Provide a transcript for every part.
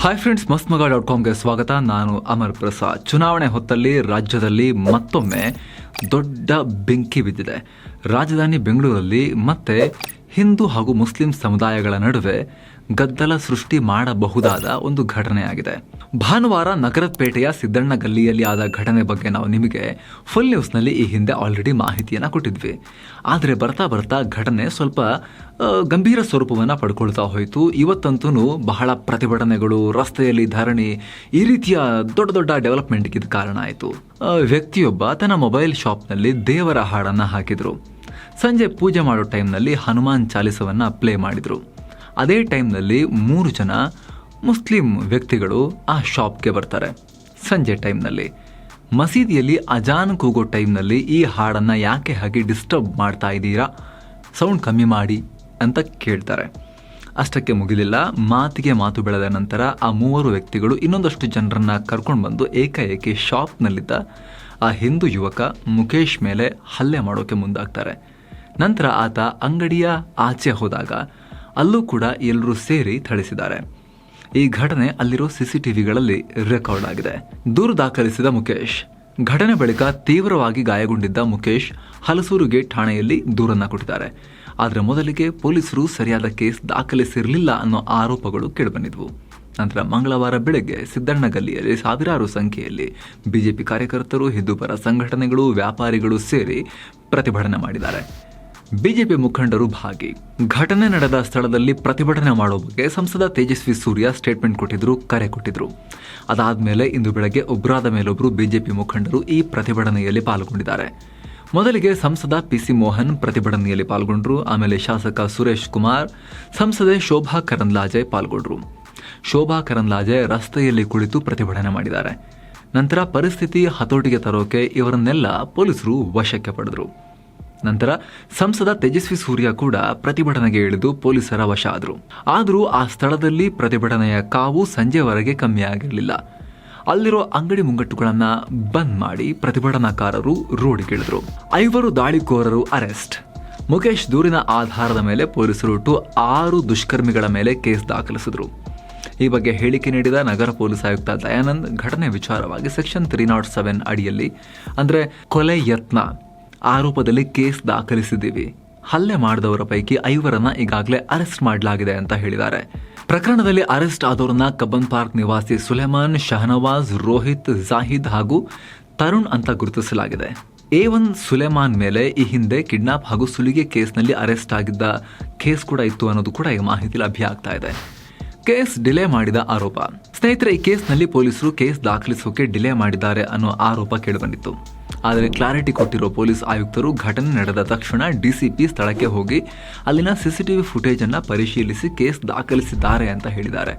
Hi friends ಮಸ್ತ್ ಮಗ dot ಕಾಮ್ಗೆ ಸ್ವಾಗತ. ನಾನು ಅಮರ್ ಪ್ರಸಾದ್. ಚುನಾವಣೆ ಹೊತ್ತಲ್ಲಿ ರಾಜ್ಯದಲ್ಲಿ ಮತ್ತೊಮ್ಮೆ ದೊಡ್ಡ ಬೆಂಕಿ ಬಿದ್ದಿದೆ. ರಾಜಧಾನಿ ಬೆಂಗಳೂರಲ್ಲಿ ಮತ್ತೆ ಹಿಂದೂ ಹಾಗೂ ಮುಸ್ಲಿಂ ಸಮುದಾಯಗಳ ನಡುವೆ ಗದ್ದಲ ಸೃಷ್ಟಿ ಮಾಡಬಹುದಾದ ಒಂದು ಘಟನೆಯಾಗಿದೆ ಭಾನುವಾರ ನಗರಪೇಟೆಯ ಸಿದ್ದಣ್ಣ ಗಲ್ಲಿಯಲ್ಲಿ ಆದ ಘಟನೆ ಬಗ್ಗೆ ನಾವು ನಿಮಗೆ ಫುಲ್ ನ್ಯೂಸ್ನಲ್ಲಿ ಈ ಹಿಂದೆ ಆಲ್ರೆಡಿ ಮಾಹಿತಿಯನ್ನು ಕೊಟ್ಟಿದ್ವಿ. ಆದರೆ ಬರ್ತಾ ಬರ್ತಾ ಘಟನೆ ಸ್ವಲ್ಪ ಗಂಭೀರ ಸ್ವರೂಪವನ್ನು ಪಡ್ಕೊಳ್ತಾ ಹೋಯಿತು. ಇವತ್ತಂತೂ ಬಹಳ ಪ್ರತಿಭಟನೆಗಳು, ರಸ್ತೆಯಲ್ಲಿ ಧರಣಿ, ಈ ರೀತಿಯ ದೊಡ್ಡ ದೊಡ್ಡ ಡೆವಲಪ್ಮೆಂಟ್ಗೆ ಇದು ಕಾರಣ ಆಯಿತು. ವ್ಯಕ್ತಿಯೊಬ್ಬ ತನ್ನ ಮೊಬೈಲ್ ಶಾಪ್ನಲ್ಲಿ ದೇವರ ಹಾಡನ್ನು ಹಾಕಿದ್ರು. ಸಂಜೆ ಪೂಜೆ ಮಾಡೋ ಟೈಮ್ನಲ್ಲಿ ಹನುಮಾನ್ ಚಾಲಿಸವನ್ನು ಪ್ಲೇ ಮಾಡಿದರು. ಅದೇ ಟೈಮ್ನಲ್ಲಿ ಮೂರು ಜನ ಮುಸ್ಲಿಂ ವ್ಯಕ್ತಿಗಳು ಆ ಶಾಪ್ಗೆ ಬರ್ತಾರೆ. ಸಂಜೆ ಟೈಮ್ನಲ್ಲಿ. ಮಸೀದಿಯಲ್ಲಿ ಅಜಾನ್ ಕೂಗೋ ಟೈಮ್ನಲ್ಲಿ ಈ ಹಾಡನ್ನು ಯಾಕೆ ಹಾಗೆ ಡಿಸ್ಟರ್ಬ್ ಮಾಡ್ತಾ ಇದ್ದೀರಾ? ಸೌಂಡ್ ಕಮ್ಮಿ ಮಾಡಿ ಅಂತ ಕೇಳ್ತಾರೆ. ಅಷ್ಟಕ್ಕೆ ಮುಗಿಲಿಲ್ಲ. ಮಾತಿಗೆ ಮಾತು ಬೆಳೆದ ನಂತರ ಆ ಮೂವರು ವ್ಯಕ್ತಿಗಳು ಇನ್ನೊಂದಷ್ಟು ಜನರನ್ನು ಕರ್ಕೊಂಡು ಬಂದು ಏಕಾಏಕಿ ಶಾಪ್ನಲ್ಲಿದ್ದ ಆ ಹಿಂದೂ ಯುವಕ ಮುಖೇಶ್ ಮೇಲೆ ಹಲ್ಲೆ ಮಾಡೋಕೆ ಮುಂದಾಗ್ತಾರೆ. ನಂತರ ಆತ ಅಂಗಡಿಯ ಆಚೆ ಹೋದಾಗ ಅಲ್ಲೂ ಕೂಡ ಎಲ್ಲರೂ ಸೇರಿ ಥಳಿಸಿದ್ದಾರೆ. ಈ ಘಟನೆ ಅಲ್ಲಿರೋ ಸಿಸಿಟಿವಿಗಳಲ್ಲಿ ರೆಕಾರ್ಡ್ ಆಗಿದೆ. ದೂರು ದಾಖಲಿಸಿದ ಮುಖೇಶ್ ಘಟನೆ ಬಳಿಕ ತೀವ್ರವಾಗಿ ಗಾಯಗೊಂಡಿದ್ದ ಮುಖೇಶ್ ಹಲಸೂರು ಗೇಟ್ ಠಾಣೆಯಲ್ಲಿ ದೂರನ್ನ ಕೊಟ್ಟಿದ್ದಾರೆ. ಆದರೆ ಮೊದಲಿಗೆ ಪೊಲೀಸರು ಸರಿಯಾದ ಕೇಸ್ ದಾಖಲಿಸಿರಲಿಲ್ಲ ಅನ್ನೋ ಆರೋಪಗಳು ಕೇಳಿಬಂದಿದ್ವು. ನಂತರ ಮಂಗಳವಾರ ಬೆಳಗ್ಗೆ ಸಿದ್ದಣ್ಣ ಗಲ್ಲಿಯಲ್ಲಿ ಸಾವಿರಾರು ಸಂಖ್ಯೆಯಲ್ಲಿ ಬಿಜೆಪಿ ಕಾರ್ಯಕರ್ತರು ಹಿಂದೂಪರ ಸಂಘಟನೆಗಳು, ವ್ಯಾಪಾರಿಗಳು ಸೇರಿ ಪ್ರತಿಭಟನೆ ಮಾಡಿದ್ದಾರೆ. ಬಿಜೆಪಿ ಮುಖಂಡರು ಭಾಗಿ. ಘಟನೆ ನಡೆದ ಸ್ಥಳದಲ್ಲಿ ಪ್ರತಿಭಟನೆ ಮಾಡೋ ಬಗ್ಗೆ ಸಂಸದ ತೇಜಸ್ವಿ ಸೂರ್ಯ ಸ್ಟೇಟ್ಮೆಂಟ್ ಕೊಟ್ಟಿದ್ರು, ಕರೆ ಕೊಟ್ಟಿದ್ರು. ಅದಾದ್ಮೇಲೆ ಇಂದು ಬೆಳಗ್ಗೆ ಉಗ್ರಾದ ಮೇಲೊಬ್ಬರು ಬಿಜೆಪಿ ಮುಖಂಡರು ಈ ಪ್ರತಿಭಟನೆಯಲ್ಲಿ ಪಾಲ್ಗೊಂಡಿದ್ದಾರೆ. ಮೊದಲಿಗೆ ಸಂಸದ ಪಿಸಿ ಮೋಹನ್ ಪ್ರತಿಭಟನೆಯಲ್ಲಿ ಪಾಲ್ಗೊಂಡ್ರು, ಆಮೇಲೆ ಶಾಸಕ ಸುರೇಶ್ ಕುಮಾರ್, ಸಂಸದೆ ಶೋಭಾ ಕರಂದ್ಲಾಜೆ ಪಾಲ್ಗೊಂಡ್ರು. ಶೋಭಾ ಕರಂದ್ಲಾಜೆ ರಸ್ತೆಯಲ್ಲಿ ಕುಳಿತು ಪ್ರತಿಭಟನೆ ಮಾಡಿದ್ದಾರೆ. ನಂತರ ಪರಿಸ್ಥಿತಿ ಹತೋಟಿಗೆ ತರೋಕೆ ಇವರನ್ನೆಲ್ಲ ಪೊಲೀಸರು ವಶಕ್ಕೆ ಪಡೆದರು. ನಂತರ ಸಂಸದ ತೇಜಸ್ವಿ ಸೂರ್ಯ ಕೂಡ ಪ್ರತಿಭಟನೆಗೆ ಇಳಿದು ಪೊಲೀಸರ ವಶ ಆದರು. ಆದರೂ ಆ ಸ್ಥಳದಲ್ಲಿ ಪ್ರತಿಭಟನೆಯ ಕಾವು ಸಂಜೆವರೆಗೆ ಕಮ್ಮಿ ಆಗಿರಲಿಲ್ಲ. ಅಲ್ಲಿರೋ ಅಂಗಡಿ ಮುಂಗಟ್ಟುಗಳನ್ನ ಬಂದ್ ಮಾಡಿ ಪ್ರತಿಭಟನಾಕಾರರು ರೋಡಿಗಿಳಿದ್ರು. ಐವರು ದಾಳಿಕೋರರು ಅರೆಸ್ಟ್. ಮುಖೇಶ್ ದೂರಿನ ಆಧಾರದ ಮೇಲೆ ಪೊಲೀಸರು ಒಟ್ಟು ಆರು ದುಷ್ಕರ್ಮಿಗಳ ಮೇಲೆ ಕೇಸ್ ದಾಖಲಿಸಿದ್ರು. ಈ ಬಗ್ಗೆ ಹೇಳಿಕೆ ನೀಡಿದ ನಗರ ಪೊಲೀಸ್ ಆಯುಕ್ತ ದಯಾನಂದ್ ಘಟನೆ ವಿಚಾರವಾಗಿ ಸೆಕ್ಷನ್ ತ್ರೀ ನಾಟ್ ಸೆವೆನ್ ಅಡಿಯಲ್ಲಿ, ಅಂದರೆ ಕೊಲೆ ಯತ್ನ ಆರೋಪದಲ್ಲಿ ಕೇಸ್ ದಾಖಲಿಸಿದ್ದೀವಿ. ಹಲ್ಲೆ ಮಾಡಿದವರ ಪೈಕಿ ಐವರನ್ನ ಈಗಾಗಲೇ ಅರೆಸ್ಟ್ ಮಾಡಲಾಗಿದೆ ಅಂತ ಹೇಳಿದ್ದಾರೆ. ಪ್ರಕರಣದಲ್ಲಿ ಅರೆಸ್ಟ್ ಆದವರನ್ನ ಕಬ್ಬನ್ ಪಾರ್ಕ್ ನಿವಾಸಿ ಸುಲೆಮಾನ್, ಶಹನವಾಜ್, ರೋಹಿತ್, ಜಾಹಿದ್ ಹಾಗೂ ತರುಣ್ ಅಂತ ಗುರುತಿಸಲಾಗಿದೆ. ಎ ಒನ್ ಸುಲೆಮಾನ್ ಮೇಲೆ ಈ ಹಿಂದೆ ಕಿಡ್ನಾಪ್ ಹಾಗೂ ಸುಲಿಗೆ ಕೇಸ್ನಲ್ಲಿ ಅರೆಸ್ಟ್ ಆಗಿದ್ದ ಕೇಸ್ ಕೂಡ ಇತ್ತು ಅನ್ನೋದು ಕೂಡ ಈ ಮಾಹಿತಿ ಲಭ್ಯ ಆಗ್ತಾ ಇದೆ. ಕೇಸ್ ಡಿಲೇ ಮಾಡಿದ ಆರೋಪ. ಸ್ನೇಹಿತರೆ, ಈ ಕೇಸ್ನಲ್ಲಿ ಪೊಲೀಸರು ಕೇಸ್ ದಾಖಲಿಸೋಕೆ ಡಿಲೇ ಮಾಡಿದ್ದಾರೆ ಅನ್ನೋ ಆರೋಪ ಕೇಳಿಬಂದಿತ್ತು. ಆದರೆ ಕ್ಲಾರಿಟಿ ಕೊಟ್ಟಿರೋ ಪೊಲೀಸ್ ಆಯುಕ್ತರು ಘಟನೆ ನಡೆದ ತಕ್ಷಣ ಡಿಸಿಪಿ ಸ್ಥಳಕ್ಕೆ ಹೋಗಿ ಅಲ್ಲಿನ ಸಿಸಿಟಿವಿ ಫುಟೇಜ್ ಅನ್ನ ಪರಿಶೀಲಿಸಿ ಕೇಸ್ ದಾಖಲಿಸಿದ್ದಾರೆ ಅಂತ ಹೇಳಿದ್ದಾರೆ.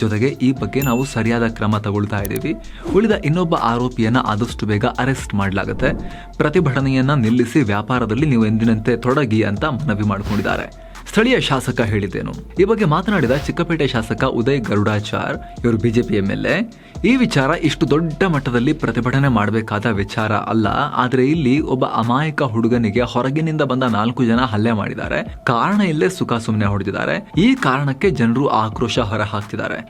ಜೊತೆಗೆ ಈ ಬಗ್ಗೆ ನಾವು ಸರಿಯಾದ ಕ್ರಮ ತಗೊಳ್ತಾ ಇದ್ದೀವಿ. ಉಳಿದ ಇನ್ನೊಬ್ಬ ಆರೋಪಿಯನ್ನ ಆದಷ್ಟು ಬೇಗ ಅರೆಸ್ಟ್ ಮಾಡಲಾಗುತ್ತೆ. ಪ್ರತಿಭಟನೆಯನ್ನ ನಿಲ್ಲಿಸಿ ವ್ಯಾಪಾರದಲ್ಲಿ ನೀವು ಎಂದಿನಂತೆ ತೊಡಗಿ ಅಂತ ಮನವಿ ಮಾಡಿಕೊಂಡಿದ್ದಾರೆ. ಸ್ಥಳೀಯ ಶಾಸಕ ಹೇಳಿದ್ದೇನು. ಈ ಬಗ್ಗೆ ಮಾತನಾಡಿದ ಚಿಕ್ಕಪೇಟೆ ಶಾಸಕ ಉದಯ್ ಗರುಡಾಚಾರ್, ಇವರು ಬಿಜೆಪಿ ಎಂಎಲ್ಎ. ಈ ವಿಚಾರ ಇಷ್ಟು ದೊಡ್ಡ ಮಟ್ಟದಲ್ಲಿ ಪ್ರತಿಭಟನೆ ಮಾಡಬೇಕಾದ ವಿಚಾರ ಅಲ್ಲ. ಆದ್ರೆ ಇಲ್ಲಿ ಒಬ್ಬ ಅಮಾಯಕ ಹುಡುಗನಿಗೆ ಹೊರಗಿನಿಂದ ಬಂದ ನಾಲ್ಕು ಜನ ಹಲ್ಲೆ ಮಾಡಿದ್ದಾರೆ. ಕಾರಣ ಇಲ್ಲೇ ಸುಖ ಸುಮ್ಮನೆ ಹೊಡೆದಿದ್ದಾರೆ. ಈ ಕಾರಣಕ್ಕೆ ಜನರು ಆಕ್ರೋಶ ಹೊರ ಹಾಕ್ತಿದ್ದಾರೆ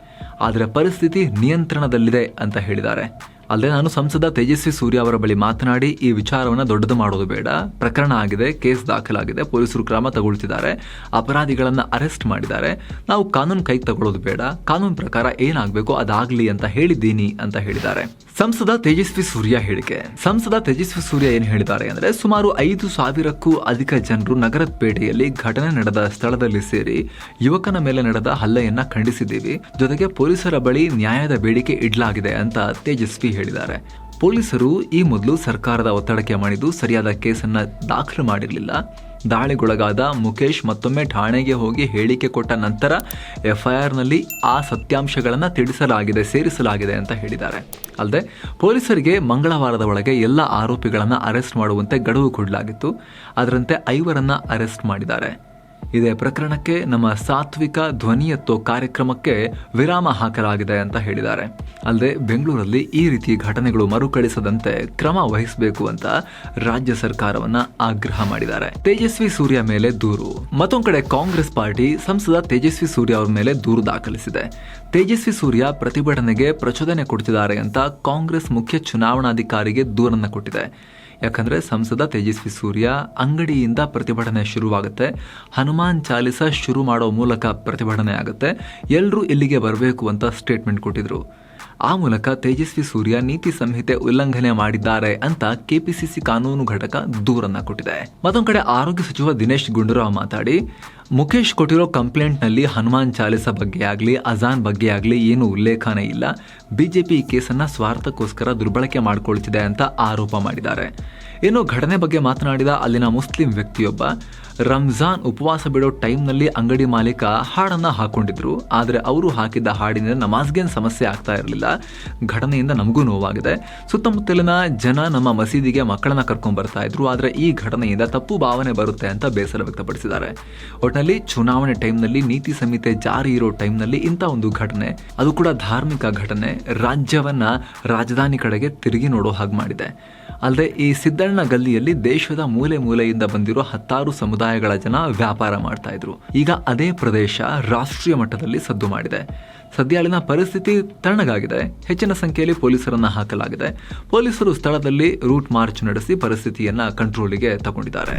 ಆದರೆ ಪರಿಸ್ಥಿತಿ ನಿಯಂತ್ರಣದಲ್ಲಿದೆ ಅಂತ ಹೇಳಿದ್ದಾರೆ. ಅಲ್ಲದೆ ನಾನು ಸಂಸದ ತೇಜಸ್ವಿ ಸೂರ್ಯ ಅವರ ಬಳಿ ಮಾತನಾಡಿ ಈ ವಿಚಾರವನ್ನು ದೊಡ್ಡದು ಮಾಡೋದು ಬೇಡ. ಪ್ರಕರಣ ಆಗಿದೆ, ಕೇಸ್ ದಾಖಲಾಗಿದೆ, ಪೊಲೀಸರು ಕ್ರಮ ತಗೊಳ್ತಿದ್ದಾರೆ, ಅಪರಾಧಿಗಳನ್ನು ಅರೆಸ್ಟ್ ಮಾಡಿದ್ದಾರೆ. ನಾವು ಕಾನೂನು ಕೈ ತಗೊಳ್ಳೋದು ಬೇಡ, ಕಾನೂನು ಪ್ರಕಾರ ಏನಾಗಬೇಕು ಅದಾಗ್ಲಿ ಅಂತ ಹೇಳಿದ್ದೀನಿ ಅಂತ ಹೇಳಿದ್ದಾರೆ. ಸಂಸದ ತೇಜಸ್ವಿ ಸೂರ್ಯ ಹೇಳಿಕೆ. ಸಂಸದ ತೇಜಸ್ವಿ ಸೂರ್ಯ ಏನು ಹೇಳಿದ್ದಾರೆ ಅಂದ್ರೆ, ಸುಮಾರು ಐದು ಸಾವಿರಕ್ಕೂ ಅಧಿಕ ಜನರು ನಗರದ ಪೇಟೆಯಲ್ಲಿ ಘಟನೆ ನಡೆದ ಸ್ಥಳದಲ್ಲಿ ಸೇರಿ ಯುವಕನ ಮೇಲೆ ನಡೆದ ಹಲ್ಲೆಯನ್ನ ಖಂಡಿಸಿದ್ದೀವಿ. ಜೊತೆಗೆ ಪೊಲೀಸರ ಬಳಿ ನ್ಯಾಯದ ಬೇಡಿಕೆ ಇಡಲಾಗಿದೆ ಅಂತ ತೇಜಸ್ವಿ ಹೇಳಿದ್ದಾರೆ. ಪೊಲೀಸರು ಈ ಮೊದಲು ಸರ್ಕಾರದ ಒತ್ತಡಕ್ಕೆ ಮಾಡಿದ್ದು ಸರಿಯಾದ ಕೇಸನ್ನ ದಾಖಲು ಮಾಡಿರಲಿಲ್ಲ. ದಾಳಿಗೊಳಗಾದ ಮುಖೇಶ್ ಮತ್ತೊಮ್ಮೆ ಠಾಣೆಗೆ ಹೋಗಿ ಹೇಳಿಕೆ ಕೊಟ್ಟ ನಂತರ ಎಫ್ಐಆರ್ನಲ್ಲಿ ಆ ಸತ್ಯಾಂಶಗಳನ್ನು ತಿಳಿಸಲಾಗಿದೆ, ಸೇರಿಸಲಾಗಿದೆ ಅಂತ ಹೇಳಿದ್ದಾರೆ. ಅಲ್ಲದೆ ಪೊಲೀಸರಿಗೆ ಮಂಗಳವಾರದ ಒಳಗೆ ಎಲ್ಲ ಆರೋಪಿಗಳನ್ನು ಅರೆಸ್ಟ್ ಮಾಡುವಂತೆ ಗಡುವು ಕೊಡಲಾಗಿತ್ತು. ಅದರಂತೆ ಐವರನ್ನು ಅರೆಸ್ಟ್ ಮಾಡಿದ್ದಾರೆ. ಇದೇ ಪ್ರಕರಣಕ್ಕೆ ನಮ್ಮ ಸಾತ್ವಿಕ ಧ್ವನಿ ಎತ್ತೋ ಕಾರ್ಯಕ್ರಮಕ್ಕೆ ವಿರಾಮ ಹಾಕಲಾಗಿದೆ ಅಂತ ಹೇಳಿದ್ದಾರೆ. ಅಲ್ಲದೆ ಬೆಂಗಳೂರಲ್ಲಿ ಈ ರೀತಿ ಘಟನೆಗಳು ಮರುಕಳಿಸದಂತೆ ಕ್ರಮ ವಹಿಸಬೇಕು ಅಂತ ರಾಜ್ಯ ಸರ್ಕಾರವನ್ನ ಆಗ್ರಹ ಮಾಡಿದ್ದಾರೆ. ತೇಜಸ್ವಿ ಸೂರ್ಯ ಮೇಲೆ ದೂರು. ಮತ್ತೊಂದು ಕಡೆ ಕಾಂಗ್ರೆಸ್ ಪಾರ್ಟಿ ಸಂಸದ ತೇಜಸ್ವಿ ಸೂರ್ಯ ಅವರ ಮೇಲೆ ದೂರು ದಾಖಲಿಸಿದೆ. ತೇಜಸ್ವಿ ಸೂರ್ಯ ಪ್ರತಿಭಟನೆಗೆ ಪ್ರಚೋದನೆ ಕೊಡ್ತಿದ್ದಾರೆ ಅಂತ ಕಾಂಗ್ರೆಸ್ ಮುಖ್ಯ ಚುನಾವಣಾಧಿಕಾರಿಗೆ ದೂರನ್ನು ಕೊಟ್ಟಿದೆ. ಯಾಕಂದ್ರೆ ಸಂಸದ ತೇಜಸ್ವಿ ಸೂರ್ಯ ಅಂಗಡಿಯಿಂದ ಪ್ರತಿಭಟನೆ ಶುರುವಾಗುತ್ತೆ. ಹನುಮಾನ್ ಚಾಲಿಸ ಶುರು ಮಾಡೋ ಮೂಲಕ ಪ್ರತಿಭಟನೆ ಆಗುತ್ತೆ. ಎಲ್ಲರೂ ಇಲ್ಲಿಗೆ ಬರಬೇಕು ಅಂತ ಸ್ಟೇಟ್ಮೆಂಟ್ ಕೊಟ್ಟಿದ್ರು. ಆ ಮೂಲಕ ತೇಜಸ್ವಿ ಸೂರ್ಯ ನೀತಿ ಸಂಹಿತೆ ಉಲ್ಲಂಘನೆ ಮಾಡಿದ್ದಾರೆ ಅಂತ ಕೆಪಿಸಿಸಿ ಕಾನೂನು ಘಟಕ ದೂರನ್ನ ಕೊಟ್ಟಿದೆ. ಮತ್ತೊಂದು ಕಡೆ ಆರೋಗ್ಯ ಸಚಿವ ದಿನೇಶ್ ಗುಂಡೂರಾವ್ ಮಾತಾಡಿ, ಮುಖೇಶ್ ಕೊಟ್ಟಿರೋ ಕಂಪ್ಲೇಂಟ್ನಲ್ಲಿ ಹನುಮಾನ್ ಚಾಲಿಸ ಬಗ್ಗೆ ಆಗಲಿ, ಅಜಾನ್ ಬಗ್ಗೆ ಆಗಲಿ ಏನು ಉಲ್ಲೇಖನೇ ಇಲ್ಲ. ಬಿಜೆಪಿ ಈ ಕೇಸನ್ನ ಸ್ವಾರ್ಥಕ್ಕೋಸ್ಕರ ದುರ್ಬಳಕೆ ಮಾಡಿಕೊಳ್ತಿದೆ ಅಂತ ಆರೋಪ ಮಾಡಿದ್ದಾರೆ. ಇನ್ನು ಘಟನೆ ಬಗ್ಗೆ ಮಾತನಾಡಿದ ಅಲ್ಲಿನ ಮುಸ್ಲಿಂ ವ್ಯಕ್ತಿಯೊಬ್ಬ, ರಂಜಾನ್ ಉಪವಾಸ ಬಿಡೋ ಟೈಮ್ನಲ್ಲಿ ಅಂಗಡಿ ಮಾಲೀಕ ಹಾಡನ್ನು ಹಾಕೊಂಡಿದ್ರು. ಆದರೆ ಅವರು ಹಾಕಿದ್ದ ಹಾಡಿನಿಂದ ನಮಾಜ್ಗೇನು ಸಮಸ್ಯೆ ಆಗ್ತಾ ಇರಲಿಲ್ಲ. ಘಟನೆಯಿಂದ ನಮಗೂ ನೋವಾಗಿದೆ. ಸುತ್ತಮುತ್ತಲಿನ ಜನ ನಮ್ಮ ಮಸೀದಿಗೆ ಮಕ್ಕಳನ್ನ ಕರ್ಕೊಂಡು ಬರ್ತಾ ಇದ್ರು. ಆದರೆ ಈ ಘಟನೆಯಿಂದ ತಪ್ಪು ಭಾವನೆ ಬರುತ್ತೆ ಅಂತ ಬೇಸರ ವ್ಯಕ್ತಪಡಿಸಿದ್ದಾರೆ. ಒಟ್ಟಿನಲ್ಲಿ ಚುನಾವಣೆ ಟೈಮ್ನಲ್ಲಿ ನೀತಿ ಸಂಹಿತೆ ಜಾರಿ ಇರೋ ಟೈಮ್ನಲ್ಲಿ ಇಂಥ ಒಂದು ಘಟನೆ. ಅದು ಕೂಡ ಧಾರ್ಮಿಕ ಘಟನೆ. ರಾಜ್ಯವನ್ನ ರಾಜಧಾನಿ ಕಡೆಗೆ ತಿರುಗಿ ನೋಡೋ ಹಾಗೆ ಮಾಡಿದೆ. ಅಲ್ಲದೆ ಈ ಸಿದ್ದಣ್ಣ ಗಲ್ಲಿಯಲ್ಲಿ ದೇಶದ ಮೂಲೆ ಮೂಲೆಯಿಂದ ಬಂದಿರೋ ಹತ್ತಾರು ಸಮುದಾಯಗಳ ಜನ ವ್ಯಾಪಾರ ಮಾಡ್ತಾ ಇದ್ರು. ಈಗ ಅದೇ ಪ್ರದೇಶ ರಾಷ್ಟ್ರೀಯ ಮಟ್ಟದಲ್ಲಿ ಸದ್ದು ಮಾಡಿದೆ. ಸದ್ಯ ಅಲ್ಲಿನ ಪರಿಸ್ಥಿತಿ ತಣ್ಣಗಾಗಿದೆ. ಹೆಚ್ಚಿನ ಸಂಖ್ಯೆಯಲ್ಲಿ ಪೊಲೀಸರನ್ನು ಹಾಕಲಾಗಿದೆ. ಪೊಲೀಸರು ಸ್ಥಳದಲ್ಲಿ ರೂಟ್ ಮಾರ್ಚ್ ನಡೆಸಿ ಪರಿಸ್ಥಿತಿಯನ್ನ ಕಂಟ್ರೋಲಿಗೆ ತಗೊಂಡಿದ್ದಾರೆ.